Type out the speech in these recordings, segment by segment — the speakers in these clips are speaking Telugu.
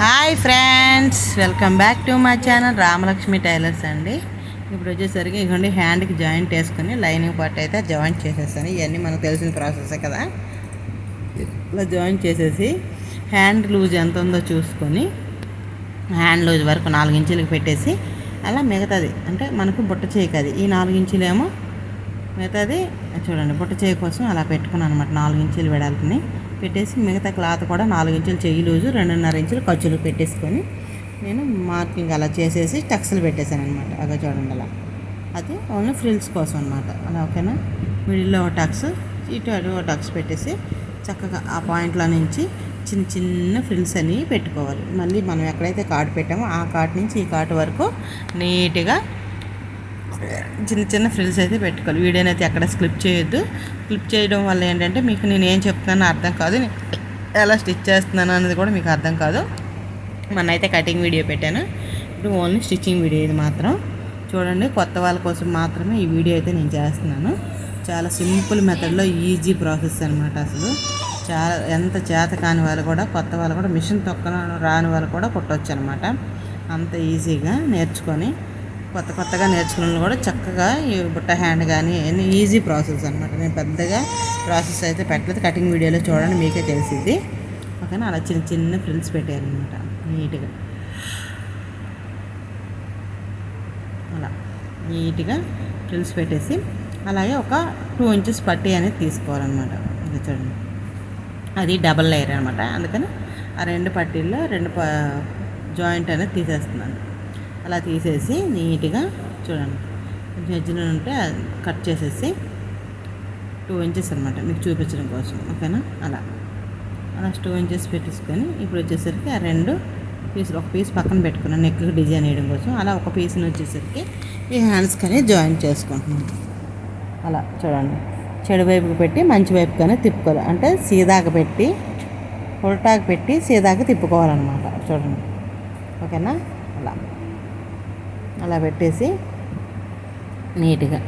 Hi friends welcome back to my channel Ramalakshmi tailors అండి. ఇప్పుడు వచ్చేసరికి ఇవ్వండి హ్యాండ్కి జాయింట్ వేసుకొని లైనింగ్ పార్ట్ అయితే జాయింట్ చేసేస్తాను. ఇవన్నీ మనకు తెలిసిన ప్రాసెసే కదా. ఇలా జాయింట్ చేసేసి హ్యాండ్ లూజ్ ఎంత ఉందో చూసుకొని హ్యాండ్ లూజ్ వరకు నాలుగు ఇంచులకు పెట్టేసి అలా మిగతాది అంటే మనకు బుట్ట చేయకది అది. ఈ నాలుగు ఇంచులేమో మిగతాది చూడండి బుట్ట చేయి కోసం అలా పెట్టుకున్నాను అనమాట నాలుగు ఇంచులు వెడల్పుని. పెట్టేసి మిగతా క్లాత్ కూడా నాలుగు ఇంచులు చెయ్యి లూజు రెండున్నర ఇంచులు ఖర్చులు పెట్టేసుకొని నేను మార్కింగ్ అలా చేసేసి టక్స్లు పెట్టేశాను అనమాట అలా చూడండి అలా అది ఓన్లీ ఫ్రిల్స్ కోసం అనమాట అలా ఓకేనా? మిడిల్లో ఒక టక్స్ ఇటు అటు ఒక టక్స్ పెట్టేసి చక్కగా ఆ పాయింట్లో నుంచి చిన్న చిన్న ఫ్రిల్స్ అని పెట్టుకోవాలి. మళ్ళీ మనం ఎక్కడైతే కార్డ్ పెట్టామో ఆ కార్డ్ నుంచి ఈ కార్డ్ వరకు నీట్గా చిన్న చిన్న ఫ్రిల్స్ అయితే పెట్టుకోవాలి. వీడియోని అయితే ఎక్కడ స్క్లిప్ చేయొద్దు. క్లిప్ చేయడం వల్ల ఏంటంటే మీకు నేను ఏం చెప్తున్నానో అర్థం కాదు. నేను ఎలా స్టిచ్ చేస్తున్నాను అనేది కూడా మీకు అర్థం కాదు. మొన్న అయితే కటింగ్ వీడియో పెట్టాను. ఇప్పుడు ఓన్లీ స్టిచ్చింగ్ వీడియో ఇది మాత్రం. చూడండి కొత్త వాళ్ళ కోసం మాత్రమే ఈ వీడియో అయితే నేను చేస్తున్నాను. చాలా సింపుల్ మెథడ్లో ఈజీ ప్రాసెస్ అనమాట అసలు. చాలా ఎంత చేత కాని వాళ్ళు కూడా కొత్త వాళ్ళు కూడా మిషన్ తొక్కన రాని వాళ్ళు కూడా కుట్టవచ్చు అనమాట అంత ఈజీగా నేర్చుకొని కొత్త కొత్తగా నేర్చుకున్న కూడా చక్కగా ఈ బుట్ట హ్యాండ్ కానీ అన్ని ఈజీ ప్రాసెస్ అనమాట నేను పెద్దగా ప్రాసెస్ అయితే పెట్టలేదు. కటింగ్ వీడియోలో చూడండి మీకే తెలిసింది ఓకేనా? అలా చిన్న చిన్న ఫ్రిల్స్ పెట్టారనమాట నీట్గా. అలా నీట్గా ఫ్రిల్స్ పెట్టేసి అలాగే ఒక టూ ఇంచెస్ పట్టి అనేది తీసుకోవాలన్నమాట. ఇది చూడండి. అది డబల్ లేయర్ అనమాట అందుకని ఆ రెండు పట్టీల్లో రెండు ప జాయింట్ అనేది తీసేస్తున్నాను. అలా తీసేసి నీట్గా చూడండి. కొంచెం ఎడ్జ్లో ఉంటే అది కట్ చేసేసి టూ ఇంచెస్ అనమాట మీకు చూపించడం కోసం. ఓకేనా? అలా. అలా టూ ఇంచెస్ పెట్టేసుకొని ఇప్పుడు వచ్చేసరికి ఆ రెండు పీసులు ఒక పీస్ పక్కన పెట్టుకున్నాను నెక్ డిజైన్ వేయడం కోసం అలా ఒక పీస్ని వచ్చేసరికి ఈ హ్యాండ్స్కి అనేది జాయిన్ చేసుకుంటున్నాను. అలా చూడండి. చెడు వైపుకి పెట్టి మంచి వైపుగానే తిప్పుకోవాలి. అంటే సీదాకు పెట్టి ఉల్టాకు పెట్టి సీదాకి తిప్పుకోవాలన్నమాట. చూడండి. ఓకేనా? అలా. అలా పెట్టేసి నీట్గా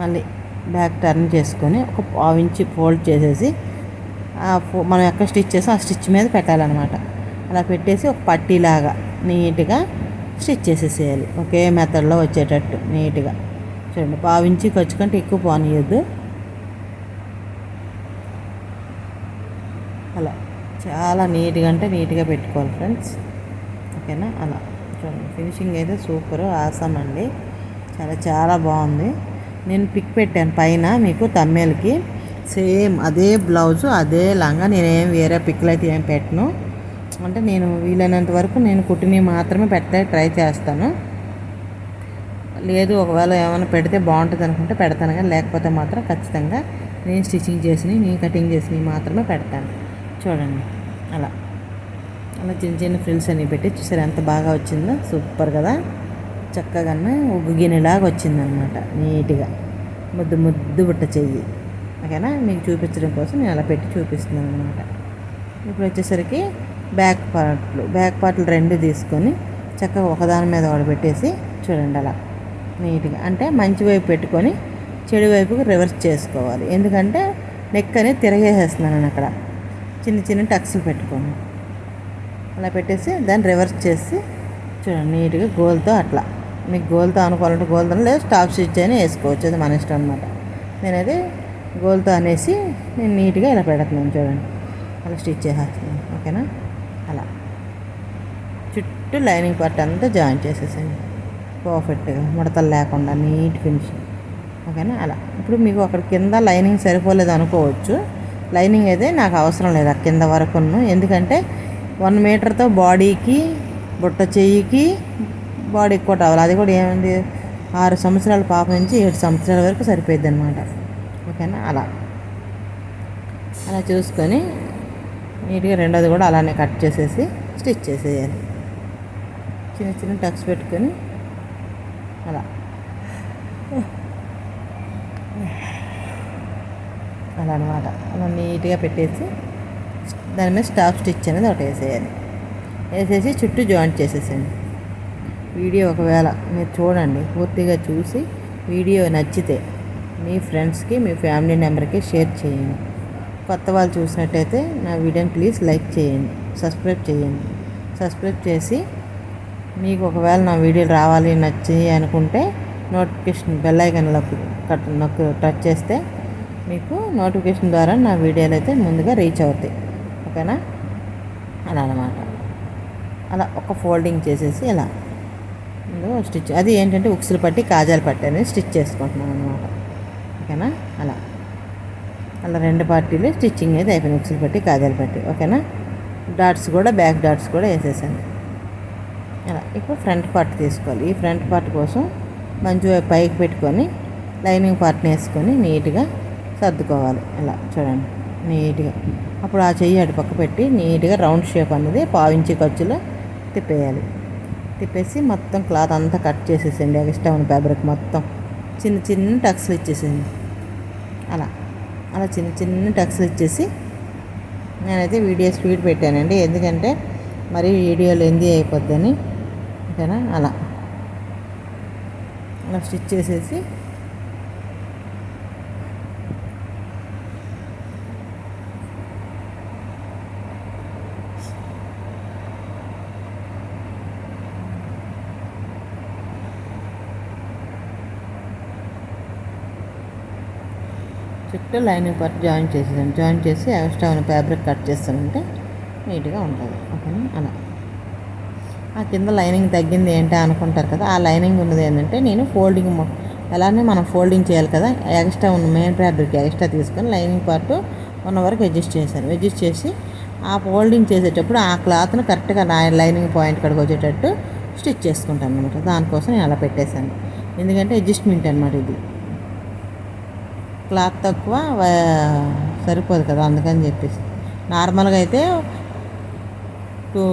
మళ్ళీ బ్యాక్ టర్న్ చేసుకొని ఒక పావు ఇంచి ఫోల్డ్ చేసేసి ఆ ఫో మనం ఎక్కడ స్టిచ్ చేసాం ఆ స్టిచ్ మీద పెట్టాలన్నమాట. అలా పెట్టేసి ఒక పట్టీలాగా నీట్గా స్టిచ్ చేసేసేయాలి. ఒకే మెథడ్లో వచ్చేటట్టు నీట్గా. చూడండి పావు ఇంచి ఖర్చు కంటే ఎక్కువ పోనీయద్దు. అలా. చాలా నీట్గా అంటే నీట్గా పెట్టుకోవాలి ఫ్రెండ్స్. ఓకేనా? అలా. చూడండి ఫినిషింగ్ అయితే సూపర్ ఆసం అండి. చాలా చాలా బాగుంది. నేను పిక్ పెట్టాను పైన మీకు తమ్మేలకి. సేమ్ అదే బ్లౌజు అదే లంగా. నేనేం వేరే పిక్లు అయితే ఏం పెట్టను. అంటే నేను వీలైనంత వరకు నేను కుట్టిని మాత్రమే పెట్టే ట్రై చేస్తాను. లేదు ఒకవేళ ఏమైనా పెడితే బాగుంటుంది అనుకుంటే పెడతాను కానీ లేకపోతే మాత్రం ఖచ్చితంగా నేను స్టిచ్చింగ్ చేసినవి నేను కటింగ్ చేసినవి మాత్రమే పెడతాను. చూడండి అలా. అలా చిన్న చిన్న ఫ్రిల్స్ అన్ని పెట్టి చూసారు ఎంత బాగా వచ్చిందో? సూపర్ కదా? చక్కగా ఉగ్గు గిన్నెలాగా వచ్చిందనమాట నీట్గా. ముద్దు ముద్దు బుట్ట చెయ్యి. ఓకేనా? మీకు చూపించడం కోసం నేను అలా పెట్టి చూపిస్తున్నాను అనమాట ఇప్పుడు వచ్చేసరికి బ్యాక్ పార్ట్లు బ్యాక్ పార్ట్లు రెండు తీసుకొని చక్కగా ఒకదాని మీద ఒకటి పెట్టేసి చూడండి అలా నీట్గా. అంటే మంచి వైపు పెట్టుకొని చెడు వైపుకి రివర్స్ చేసుకోవాలి. ఎందుకంటే నెక్ అనేది తిరగేసేస్తున్నాను అక్కడ. చిన్న చిన్న టక్స్లు పెట్టుకోండి. అలా పెట్టేసి దాన్ని రివర్స్ చేసి చూడండి నీట్గా గోల్తో అట్లా. మీకు గోల్తో అనుకోవాలంటే గోల్తో లేదు స్టాప్ స్టిచ్ అని వేసుకోవచ్చు అది మన ఇష్టం అనమాట నేనైతే గోల్తో అనేసి నేను నీట్గా ఇలా పెడుతున్నాను చూడండి. అలా స్టిచ్ చేసేస్తున్నాను ఓకేనా? అలా. చుట్టూ లైనింగ్ పార్ట్ అంతా జాయిన్ చేసేసాను పర్ఫెక్ట్గా ముడతలు లేకుండా నీట్ ఫినిషింగ్ ఓకేనా? అలా. ఇప్పుడు మీకు అక్కడ కింద లైనింగ్ సరిపోలేదు అనుకోవచ్చు. లైనింగ్ అయితే నాకు అవసరం లేదు ఆ కింద వరకును ఎందుకంటే వన్ మీటర్తో బాడీకి బుట్ట చెయ్యికి బాడీ ఎక్కువ టవల్. అది కూడా ఏమైంది ఆరు సంవత్సరాల పాప నుంచి ఏడు సంవత్సరాల వరకు సరిపోయింది అనమాట ఓకేనా? అలా. అలా చూసుకొని నీట్గా రెండోది కూడా అలానే కట్ చేసేసి స్టిచ్ చేసేయాలి. చిన్న చిన్న టక్స్ పెట్టుకొని అలా. అలా అనమాట అలా నీట్గా పెట్టేసి దాని మీద స్టాప్ స్టిచ్ అనేది ఒకటి వేసేయాలి. వేసేసి చుట్టూ జాయింట్ చేసేసేయండి. వీడియో ఒకవేళ మీరు చూడండి పూర్తిగా చూసి వీడియో నచ్చితే మీ ఫ్రెండ్స్కి మీ ఫ్యామిలీ మెంబర్కి షేర్ చేయండి. కొత్త వాళ్ళు చూసినట్టయితే నా వీడియోని ప్లీజ్ లైక్ చేయండి సబ్స్క్రైబ్ చేయండి. సబ్స్క్రైబ్ చేసి మీకు ఒకవేళ నా వీడియో రావాలి నచ్చి అనుకుంటే నోటిఫికేషన్ బెల్ ఐకన్ కట్ నొక్కు టచ్ చేస్తే మీకు నోటిఫికేషన్ ద్వారా నా వీడియోలు అయితే ముందుగా రీచ్ అవుతాయి. ఓకేనా అలా అనమాట అలా ఒక ఫోల్డింగ్ చేసేసి ఇలా స్టిచ్ అది ఏంటంటే ఉక్సులు పట్టి కాజాలు పట్టి అనేది స్టిచ్ చేసుకుంటున్నాను అనమాట ఓకేనా? అలా. అలా రెండు పార్టీలు స్టిచ్చింగ్ అయితే అయిపోయింది. ఉక్సులు పట్టి కాజాలు పట్టి. ఓకేనా? డాట్స్ కూడా బ్యాక్ డాట్స్ కూడా వేసేసాను. అలా. ఇప్పుడు ఫ్రంట్ పార్ట్ తీసుకోవాలి. ఈ ఫ్రంట్ పార్ట్ కోసం మంచిగా పైకి పెట్టుకొని లైనింగ్ పార్ట్ని వేసుకొని నీట్గా సర్దుకోవాలి. ఇలా చూడండి. నీట్గా. అప్పుడు ఆ చెయ్యి అటు పక్క పెట్టి నీట్గా రౌండ్ షేప్ అనేది పావించి ఖర్చులో తిప్పేయాలి. తిప్పేసి మొత్తం క్లాత్ అంతా కట్ చేసేసేయండి. ఎక్స్ట్రా ఉన్న ఫ్యాబ్రిక్ మొత్తం చిన్న చిన్న టక్స్లు ఇచ్చేసేయండి. అలా అలా చిన్న చిన్న టక్స్లు ఇచ్చేసి నేనైతే వీడియో స్పీడ్ పెట్టానండి. ఎందుకంటే మరి వీడియోలు ఎంది అయిపోద్దని. ఓకేనా? అలా. అలా స్టిచ్ చేసేసి చుట్టూ లైనింగ్ పార్ట్ జాయిన్ చేసేసాను. జాయిన్ చేసి ఎక్స్ట్రా ఉన్న ఫ్యాబ్రిక్ కట్ చేస్తానంటే నీట్గా ఉంటుంది. ఓకేనా? అలా. ఆ కింద లైనింగ్ తగ్గింది ఏంటి అనుకుంటారు కదా ఆ లైనింగ్ ఉన్నది ఏంటంటే నేను ఫోల్డింగ్ అలానే మనం ఫోల్డింగ్ చేయాలి కదా ఎక్స్ట్రా ఉన్న మెయిన్ ఫ్యాబ్రిక్ ఎక్స్ట్రా తీసుకొని లైనింగ్ పార్ట్ ఉన్న వరకు అడ్జస్ట్ చేశాను. అడ్జస్ట్ చేసి ఆ ఫోల్డింగ్ చేసేటప్పుడు ఆ క్లాత్ను కరెక్ట్గా నా లైనింగ్ పాయింట్ కడికి వచ్చేటట్టు స్టిచ్ చేసుకుంటాను అనమాట దానికోసం నేను అలా పెట్టేశాను. ఎందుకంటే అడ్జస్ట్మెంట్ అనమాట ఇది. క్లాత్ తక్కువ సరిపోదు కదా అందుకని చెప్పేసి. నార్మల్గా అయితే టూ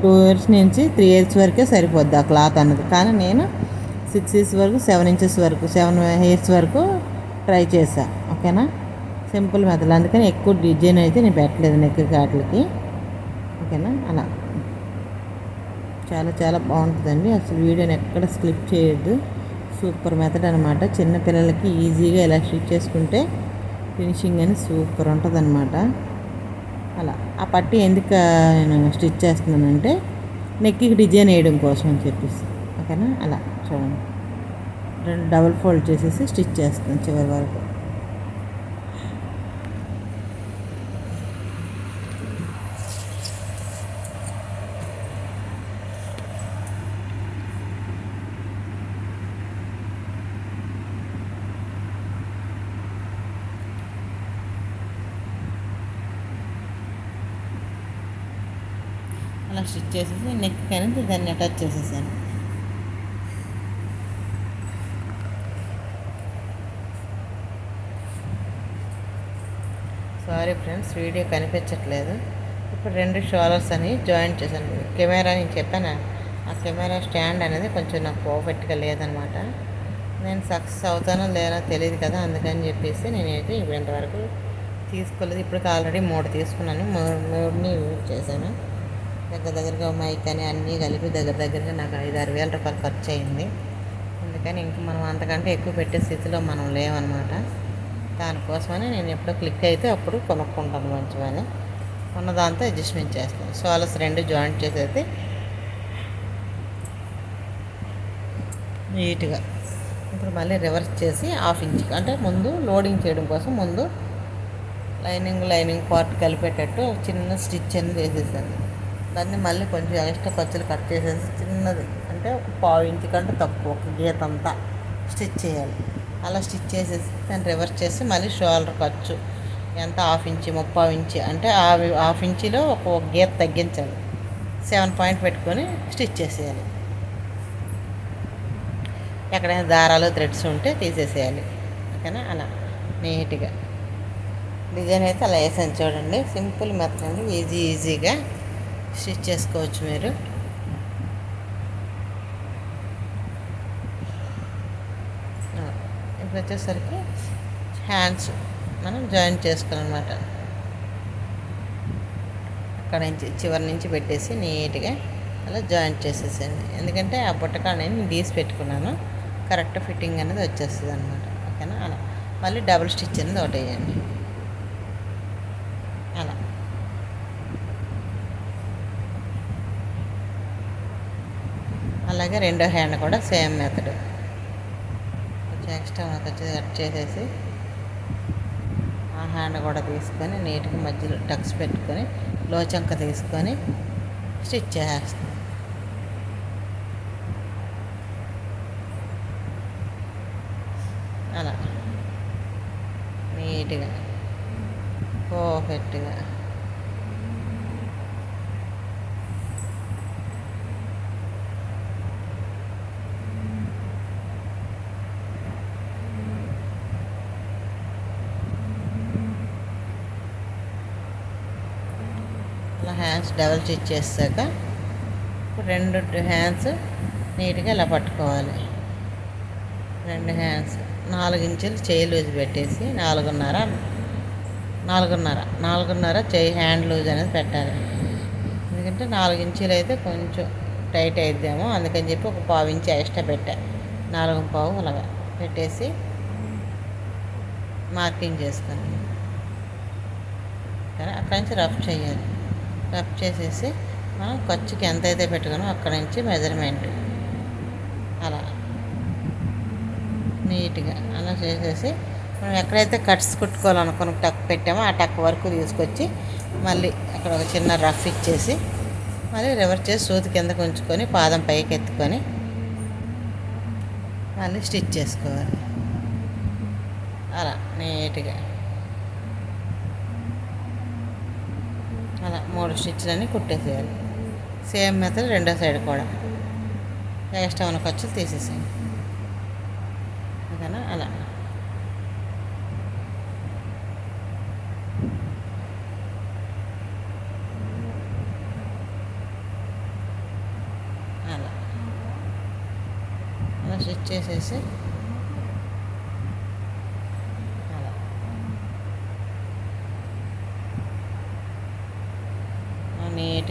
టూ ఇయర్స్ నుంచి త్రీ ఇయర్స్ వరకే సరిపోద్ది ఆ క్లాత్ అన్నది. కానీ నేను సిక్స్ ఇయర్స్ వరకు సెవెన్ ఇంచెస్ వరకు సెవెన్ ఇయర్స్ వరకు ట్రై చేశా ఓకేనా? Simple method. అందుకని ఎక్కువ డిజైన్ అయితే నేను పెట్టలేదు నెక్ కాట్లకి ఓకేనా? అలా. చాలా చాలా బాగుంటుందండి. అసలు వీడియోని ఎక్కడ స్క్లిప్ చేయొద్దు. సూపర్ మెథడ్ అనమాట చిన్నపిల్లలకి ఈజీగా ఇలా స్టిచ్ చేసుకుంటే ఫినిషింగ్ అని సూపర్ ఉంటుంది అనమాట అలా. ఆ పట్టి ఎందుకు నేను స్టిచ్ చేస్తున్నానంటే నెక్కి డిజైన్ వేయడం కోసం అని చెప్పేసి. ఓకేనా? అలా. చూడండి. రెండు డబుల్ ఫోల్డ్ చేసేసి స్టిచ్ చేస్తాను చివరి వరకు అలా స్టిచ్ చేసేసి నెక్ కానీ దాన్ని అటాచ్ చేసేసాను. సారీ ఫ్రెండ్స్ వీడియో కనిపించట్లేదు. ఇప్పుడు రెండు షోలర్స్ అని జాయింట్ చేశాను. కెమెరా నేను చెప్పాను? ఆ కెమెరా స్టాండ్ అనేది కొంచెం నాకు పర్ఫెక్ట్గా లేదనమాట. నేను సక్సెస్ అవుతానో లేదో తెలియదు కదా అందుకని చెప్పేసి నేనైతే ఇంతవరకు తీసుకోలేదు. ఇప్పటికి ఆల్రెడీ మూడు తీసుకున్నాను. మూడుని యూజ్ చేశాను. దగ్గర దగ్గరగా మైక్ అని అన్నీ కలిపి దగ్గర దగ్గరగా నాకు ఐదు ఆరు వేల రూపాయలు ఖర్చు అయింది అందుకని ఇంక మనం అంతకంటే ఎక్కువ పెట్టే స్థితిలో మనం లేవన్నమాట దానికోసమని నేను ఎప్పుడో క్లిక్ అయితే అప్పుడు కొనుక్కుంటాను మంచివని. ఉన్న దాంతో అడ్జస్ట్మెంట్ చేస్తాను. సోలస్ రెండు జాయింట్ చేసేది నీట్గా ఇప్పుడు మళ్ళీ రివర్స్ చేసి హాఫ్ ఇంచ్ అంటే ముందు లోడింగ్ చేయడం కోసం ముందు లైనింగ్ లైనింగ్ పార్ట్ కలిపేటట్టు చిన్న స్టిచ్ అనేది వేసేసాను. దాన్ని మళ్ళీ కొంచెం ఎక్స్ట్రా ఖర్చులు కట్ చేసేసి చిన్నది. అంటే ఒక పావు ఇంచు కంటే తక్కువ ఒక గీత అంతా స్టిచ్ చేయాలి. అలా స్టిచ్ చేసేసి దాన్ని రివర్స్ చేసి మళ్ళీ షోల్డర్ ఖర్చు ఎంత? హాఫ్ ఇంచి ముప్పావు ఇంచి. అంటే హాఫ్ ఇంచిలో ఒక గీత తగ్గించాలి. సెవెన్ పాయింట్ పెట్టుకొని స్టిచ్ చేసేయాలి. ఎక్కడైనా దారాలు థ్రెడ్స్ ఉంటే తీసేసేయాలి. ఓకేనా? అలా నీట్గా. డిజైన్ అయితే అలా వేసాను చూడండి. సింపుల్ మెథడ్ అండి. ఈజీ ఈజీగా స్టిచ్ చేసుకోవచ్చు మీరు. ఇప్పుడు వచ్చేసరికి హ్యాండ్స్ మనం జాయిన్ చేసుకోవాలన్నమాట. అక్కడ నుంచి చివరి నుంచి పెట్టేసి నీట్గా అలా జాయిన్ చేసేసాను ఎందుకంటే ఆ బుట్టకాడ నేను గీసి పెట్టుకున్నాను. కరెక్ట్ ఫిట్టింగ్ అనేది వచ్చేస్తుంది అనమాట ఓకేనా? అలా. మళ్ళీ డబుల్ స్టిచ్ అనేది ఒకటి వేయండి అలా అలాగే రెండో హ్యాండ్ కూడా సేమ్ మెథడ్ కొంచెం ఎక్స్ట్రా మనకు వచ్చేది కట్ చేసేసి ఆ హ్యాండ్ కూడా తీసుకొని నీట్గా మధ్యలో టక్స్ పెట్టుకొని లోచంక తీసుకొని స్టిచ్ చేసేస్తాం. అలా. నీట్గా. పర్ఫెక్ట్గా అలా హ్యాండ్స్ డబల్ స్టిచ్ చేసాక రెండు హ్యాండ్స్ నీట్గా ఇలా పట్టుకోవాలి. రెండు హ్యాండ్స్ నాలుగు ఇంచులు చేయి లూజ్ పెట్టేసి నాలుగున్నర నాలుగున్నర నాలుగున్నర చేయి హ్యాండ్ లూజ్ అనేది పెట్టాలి. ఎందుకంటే నాలుగు ఇంచులు అయితే కొంచెం టైట్ అయిద్దాము అందుకని చెప్పి ఒక పావు ఇంచు ఎక్స్ట్రా పెట్టా. నాలుగు పావు అలాగా పెట్టేసి మార్కింగ్ చేస్తాను అక్కడి నుంచి రఫ్ చేయాలి. రఫ్ చేసేసి మనం ఖర్చుకి ఎంత అయితే పెట్టుకున్నామో అక్కడి నుంచి మెజర్మెంట్. అలా. నీట్గా అలా చేసేసి మనం ఎక్కడైతే కట్స్ కుట్టుకోవాలనుకున్న టక్ పెట్టామో ఆ టక్ వరకు తీసుకొచ్చి మళ్ళీ అక్కడ ఒక చిన్న రఫ్ ఇచ్చేసి మళ్ళీ రివర్స్ చేసి సూది కిందకు ఉంచుకొని పాదం పైకి ఎత్తుకొని మళ్ళీ స్టిచ్ చేసుకోవాలి. అలా నీట్గా. అలా మూడు స్టిచ్లని కుట్టేసేయాలి. సేమ్ మెథడ్ రెండో సైడ్ కూడా. ఎక్స్ట్రా ఉన్న ఖర్చులు తీసేసేయండి. ఓకేనా? అలా. అలా. అలా స్టిచ్ చేసేసి అలా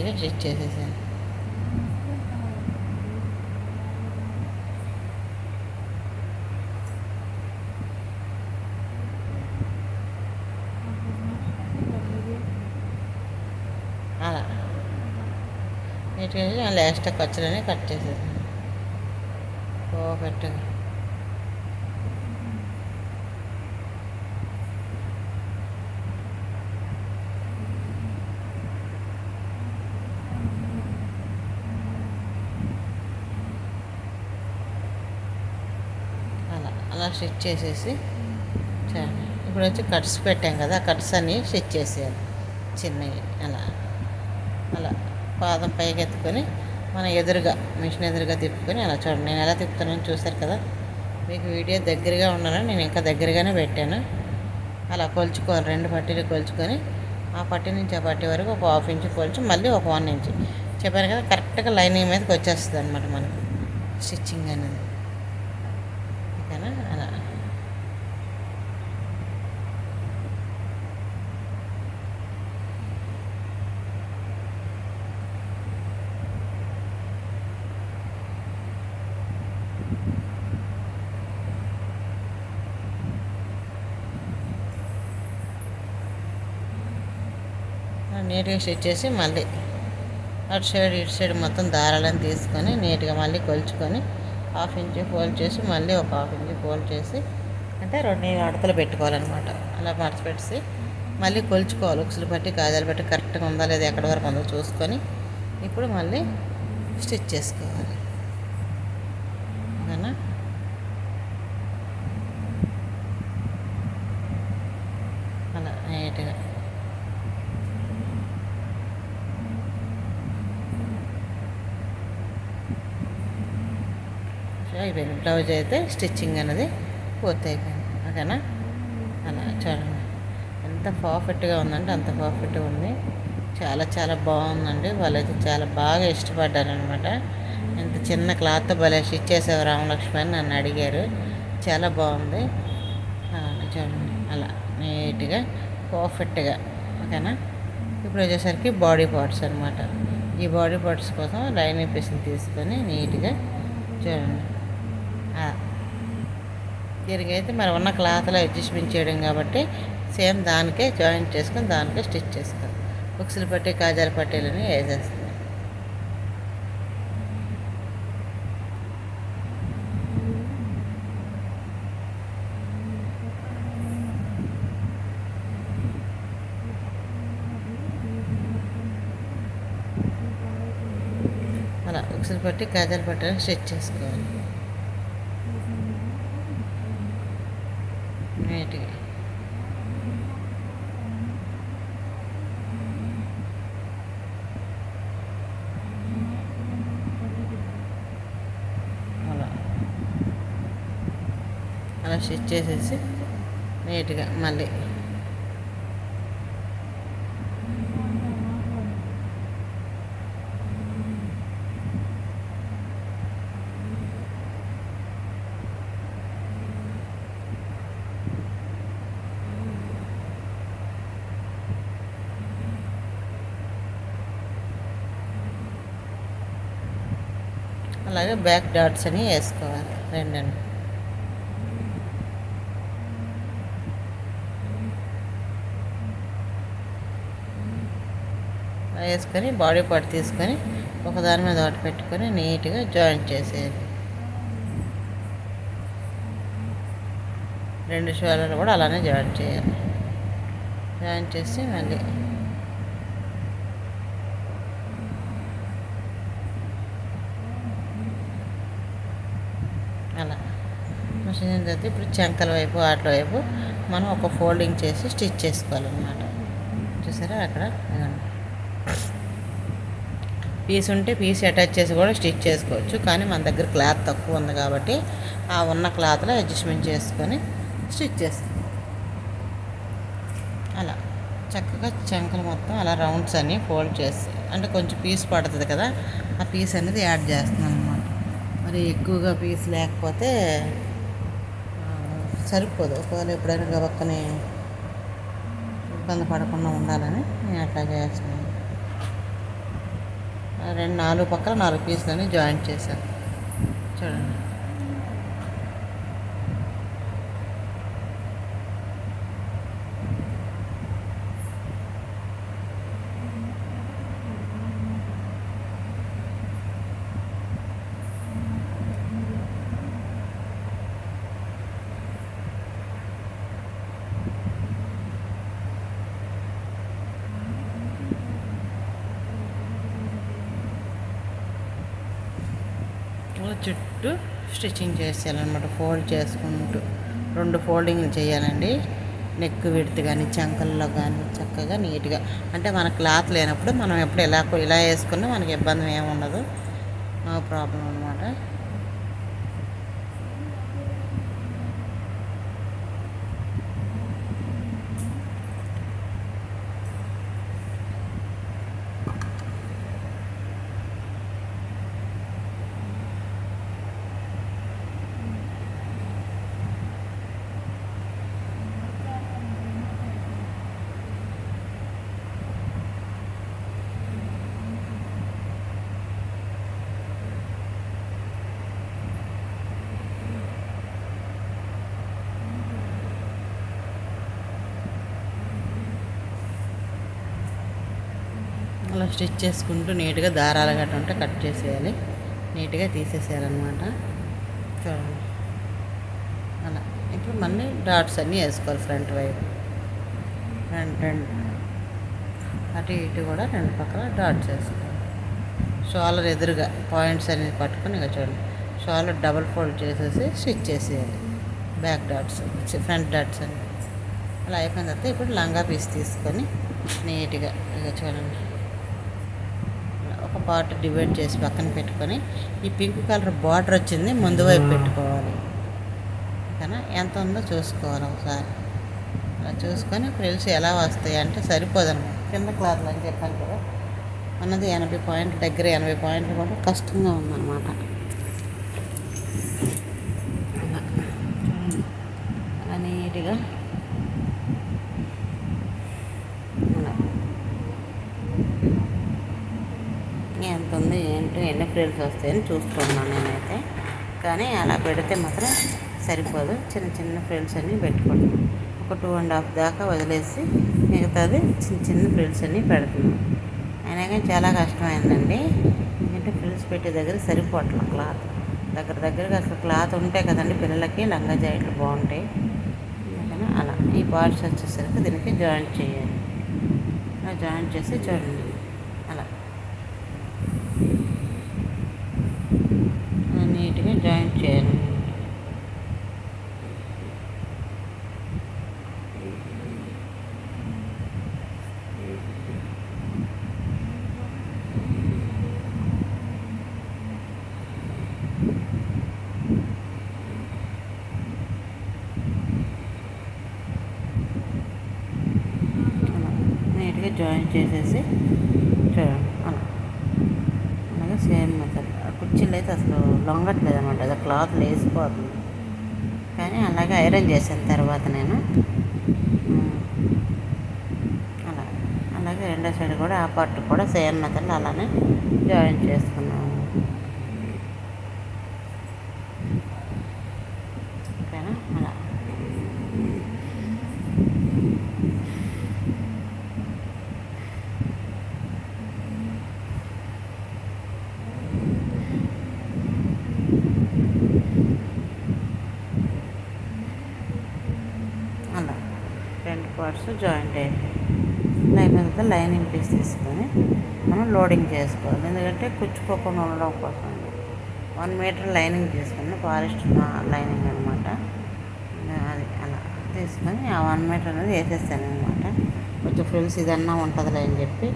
నీట్గా స్టిచ్ చేసేసాను అలా నీట్గా లాస్ట్ మళ్ళీ కట్ చేసేసాను పర్ఫెక్ట్గా అలా అలా స్టిచ్ చేసేసి చేయండి ఇప్పుడు వచ్చి కట్స్ పెట్టాం కదా ఆ కట్స్ అన్నీ స్టిచ్ చేసేయాలి. చిన్నవి అలా. అలా. పాదం పైకి ఎత్తుకొని మన ఎదురుగా మిషన్ ఎదురుగా తిప్పుకొని అలా చూడండి. నేను ఎలా తిప్పుతున్నాను చూశారు కదా? మీకు వీడియో దగ్గరగా ఉండాలని నేను ఇంకా దగ్గరగానే పెట్టాను. అలా కొలుచుకోవాలి రెండు పట్టీలు కొలుచుకొని ఆ పట్టి నుంచి ఆ పట్టి వరకు ఒక హాఫ్ ఇంచ్ కొలిచి మళ్ళీ ఒక వన్ ఇంచ్. చెప్పాను కదా కరెక్ట్గా లైనింగ్ మీదకి వచ్చేస్తుంది అనమాట మనకు. స్టిచ్చింగ్ అనేది ఓకేనా అలా నీట్గా స్టిచ్ చేసి మళ్ళీ అటు సైడ్ ఇటు సైడ్ మొత్తం దారాలను తీసుకొని నీట్గా మళ్ళీ కొలుచుకొని హాఫ్ ఇంచ్ ఫోల్డ్ చేసి మళ్ళీ ఒక హాఫ్ ఇంచ్ ఫోల్డ్ చేసి అంటే రెండు అడతలు పెట్టుకోవాలన్నమాట. అలా మడత మళ్ళీ కొలుచుకోవాలి. ఉక్సులు బట్టి కాజాలు బట్టి కరెక్ట్గా ఉందా లేదా ఎక్కడి వరకు ఉందో చూసుకొని ఇప్పుడు మళ్ళీ స్టిచ్ చేసుకోవాలి. ఓకేనా? అలా నీట్గా అయిపోయింది. బ్లౌజ్ అయితే స్టిచ్చింగ్ అనేది పూర్తి అయిపోయింది ఓకేనా? అలా చూడండి. ఎంత పర్ఫెక్ట్గా ఉందంటే అంత పర్ఫెక్ట్గా ఉంది. చాలా చాలా బాగుందండి. వాళ్ళైతే చాలా బాగా ఇష్టపడ్డారనమాట. ఇంత చిన్న క్లాత్ భలే స్టిచ్ చేసావు రామలక్ష్మి అని నన్ను అడిగారు. చాలా బాగుంది. చూడండి. అలా నీట్గా పర్ఫెక్ట్గా. ఓకేనా? ఇప్పుడు వచ్చేసరికి బాడీ పార్ట్స్ అనమాట. ఈ బాడీ పార్ట్స్ కోసం లైనింగ్ పీస్ని తీసుకొని నీట్గా చూడండి. దీనికైతే మరి ఉన్న క్లాత్లో అడ్జస్ట్మెంట్ చేయడం కాబట్టి సేమ్ దానికే జాయింట్ చేసుకొని దానికే స్టిచ్ చేసుకోండి బుక్స్లు పట్టి కాజాలు పట్టీలని వేసేస్తాను అలా బుక్స్లు పట్టి కాజాలు పట్టేలా స్టిచ్ చేసుకోవాలి. అలా చేసేసి నీట్గా మళ్ళీ అలాగే బ్యాక్ డాట్స్ అని వేసుకోవాలి రెండండి అలా వేసుకొని బాడీ పార్ట్ తీసుకొని ఒక దాని మీద ఒకటి పెట్టుకొని నీట్గా జాయింట్ చేసేయాలి. రెండు షోలర్లు కూడా అలానే జాయింట్ చేయాలి. జాయింట్ చేసి మళ్ళీ అలా మిషన్ తర్వాత ఇప్పుడు చంకల వైపు వాటి వైపు మనం ఒక ఫోల్డింగ్ చేసి స్టిచ్ చేసుకోవాలన్నమాట. చూసారా అక్కడ? పీస్ ఉంటే పీస్ అటాచ్ చేసి కూడా స్టిచ్ చేసుకోవచ్చు. కానీ మన దగ్గర క్లాత్ తక్కువ ఉంది కాబట్టి ఆ ఉన్న క్లాత్లో అడ్జస్ట్మెంట్ చేసుకొని స్టిచ్ చేస్తాం. అలా. చక్కగా చంకలు మొత్తం అలా రౌండ్స్ అన్ని ఫోల్డ్ చేసి అంటే కొంచెం పీస్ పడుతుంది కదా ఆ పీస్ అనేది యాడ్ చేస్తున్నాను అనమాట మరి ఎక్కువగా పీస్ లేకపోతే సరిపోదు. ఒకవేళ ఎప్పుడైనా గబక్కని ఇబ్బంది పడకుండా ఉండాలని నేను అట్లా చేస్తున్నాను. రెండు నాలుగు పక్కల నాలుగు పీసులని జాయింట్ చేశాను. చూడండి ఇలా చుట్టూ స్టిచ్చింగ్ చేసేయాలన్నమాట ఫోల్డ్ చేసుకుంటూ. రెండు ఫోల్డింగ్లు చేయాలండి. నెక్ విడత్ కానీ చంకల్లో కానీ చక్కగా నీట్గా. అంటే మన క్లాత్ లేనప్పుడు మనం ఎప్పుడు ఇలా ఇలా వేసుకున్నా మనకి ఇబ్బంది ఏమి ఉండదు. నో ప్రాబ్లం అనమాట అలా స్టిచ్ చేసుకుంటూ నీట్గా దారాలు గట్ట ఉంటే కట్ చేసేయాలి. నీట్గా తీసేసేయాలన్నమాట. చూడండి. అలా. ఇప్పుడు మళ్ళీ డాట్స్ అన్నీ వేసుకోవాలి ఫ్రంట్ వైపు. రెండు రెండు. అటు ఇటు కూడా రెండు పక్కల డాట్స్ వేసుకోవాలి. షోలర్ ఎదురుగా పాయింట్స్ అనేది పట్టుకొని ఇక చూడండి. షోలర్ డబల్ ఫోల్డ్ చేసేసి స్టిచ్ చేసేయాలి. బ్యాక్ డాట్స్ ఫ్రంట్ డాట్స్ అని అలా అయిపోయిన తర్వాత ఇప్పుడు లంగా పీస్ తీసుకొని నీట్గా ఇక చూడండి. పార్ట్ డివైడ్ చేసి పక్కన పెట్టుకొని ఈ పింక్ కలర్ బార్డర్ వచ్చింది ముందు వైపు పెట్టుకోవాలి. ఓకేనా? ఎంత ఉందో చూసుకోవాలి ఒకసారి. అలా చూసుకొని ఫ్రిల్స్ ఎలా వస్తాయి అంటే సరిపోదన్నమాట. కింద క్లాత్లు అని చెప్పాను కదా. అన్నది ఎనభై పాయింట్ల దగ్గర ఎనభై పాయింట్లు కూడా కష్టంగా ఉందన్నమాట అలా చూడండి. అలా నీట్గా అలా. ఎంత ఉంది ఏంటో ఎన్ని ఫ్రిల్స్ వస్తాయని చూస్తున్నాను నేనైతే. కానీ అలా పెడితే మాత్రం సరిపోదు. చిన్న చిన్న ఫ్రిల్స్ అన్నీ పెట్టుకోండి ఒక టూ అండ్ హాఫ్ దాకా వదిలేసి మిగతాది చిన్న చిన్న ఫ్రిల్స్ అన్నీ పెడుతున్నాను అయినా కానీ చాలా కష్టమైందండి. ఎందుకంటే ఫ్రిల్స్ పెట్టే దగ్గర సరిపోవట్లేదు క్లాత్. దగ్గర దగ్గరగా అసలు క్లాత్ ఉంటే కదండి పిల్లలకి లంగా జాయింట్లు బాగుంటాయి. అందుకని అలా. ఈ పార్ట్స్ వచ్చేసరికి దీనికి జాయింట్ చేయాలి. అలా జాయింట్ చేసి చూడండి. kitchen. జాయిన్ చేసేసి క్లాత్ లేసిపోతుంది కానీ అలాగే ఐరన్ చేసిన తర్వాత నేను అలా అలాగే రెండో సైడ్ కూడా ఆ పట్టు కూడా సేమ్ మెథడ్ అలానే జాయిన్ చేసుకున్నాను ఓకేనా అలా అలా రెండు పార్ట్స్ జాయింట్ అయిపోయి అయిపోయిన తర్వాత లైనింగ్ పీస్ తీసుకొని మనం లోడింగ్ చేసుకోవాలి. ఎందుకంటే కుచ్చుకోకుండా ఉండడం కోసం. వన్ మీటర్ లైనింగ్ తీసుకుని ఫారెస్ట్ లైనింగ్ అనమాట అది అలా తీసుకొని ఆ వన్ మీటర్ అనేది వేసేస్తాను అనమాట కొంచెం ఫ్రిల్స్ ఇదన్నా ఉంటుందిలే అని చెప్పి.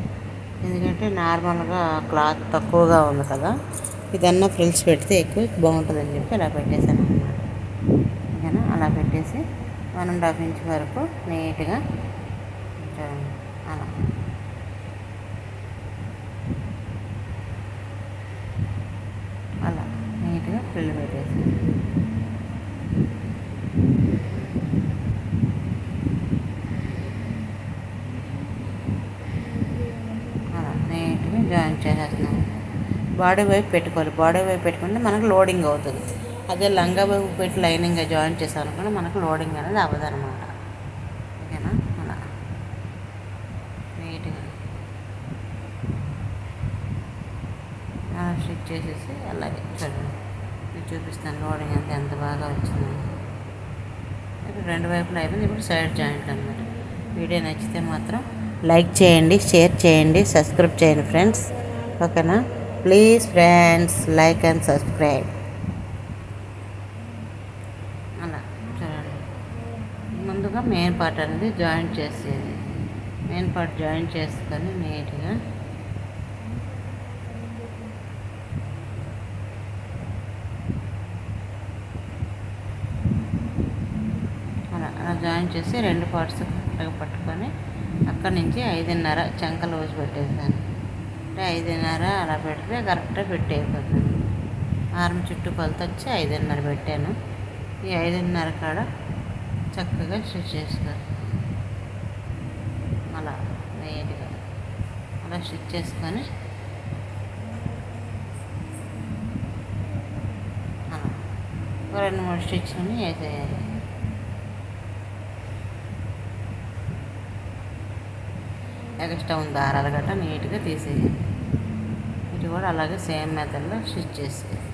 ఎందుకంటే నార్మల్గా క్లాత్ తక్కువగా ఉంది కదా. ఇదన్నా ఫ్రిల్స్ పెడితే ఎక్కువ బాగుంటుందని చెప్పి అలా పెట్టేశాను అనమాట ఓకేనా? అలా పెట్టేసి వన్ అండ్ హాఫ్ ఇంచ్ వరకు నీట్గా అలా నీట్గా పెట్టేసి అలా నీట్గా జాయిన్ చేసేస్తున్నాం బాడీ వైపు పెట్టుకోవాలి. బాడీ వైపు పెట్టుకుంటే మనకు లోడింగ్ అవుతుంది. అదే లంగా వైపు పెట్టి లైనింగ్గా జాయిన్ చేసాం అనుకుంటే మనకు లోడింగ్ అనేది అవ్వదు అనమాట ఓకేనా? అలా. నీట్గా. స్టిచ్ చేసేసి అలాగే. చూడండి చూపిస్తాను. లోడింగ్ అంతా ఎంత బాగా వచ్చిందో. ఇప్పుడు రెండు వైపులా అయిపోయింది. ఇప్పుడు సైడ్ జాయింట్ అనమాట వీడియో నచ్చితే మాత్రం లైక్ చేయండి షేర్ చేయండి సబ్స్క్రైబ్ చేయండి ఫ్రెండ్స్. ఓకేనా? Please friends like and subscribe. అలా చూడండి. ముందుగా మెయిన్ పార్ట్ అనేది జాయింట్ చేసేది మెయిన్ పార్ట్ జాయింట్ చేసుకొని నీట్గా అలా అలా జాయిన్ చేసి రెండు పార్ట్స్ కరెక్ట్గా పట్టుకొని అక్కడి నుంచి ఐదున్నర చంక లోజు పెట్టేసాను అంటే ఐదున్నర అలా పెడితే కరెక్ట్గా ఫిట్ ఆరం చుట్టూ కొలత వచ్చి ఐదున్నర పెట్టాను. ఈ ఐదున్నర కాడ చక్కగా స్టిచ్ చేసుకోవాలి అలా నీట్గా అలా స్టిచ్ చేసుకొని అలా రెండు మూడు స్టిచ్ని వేసేయాలి. ఎక్స్ట్రా ఉన్న దారాలు గట్రా నీట్గా తీసేయాలి ఇది కూడా అలాగే సేమ్ మెథడ్లో స్టిచ్ చేసేయాలి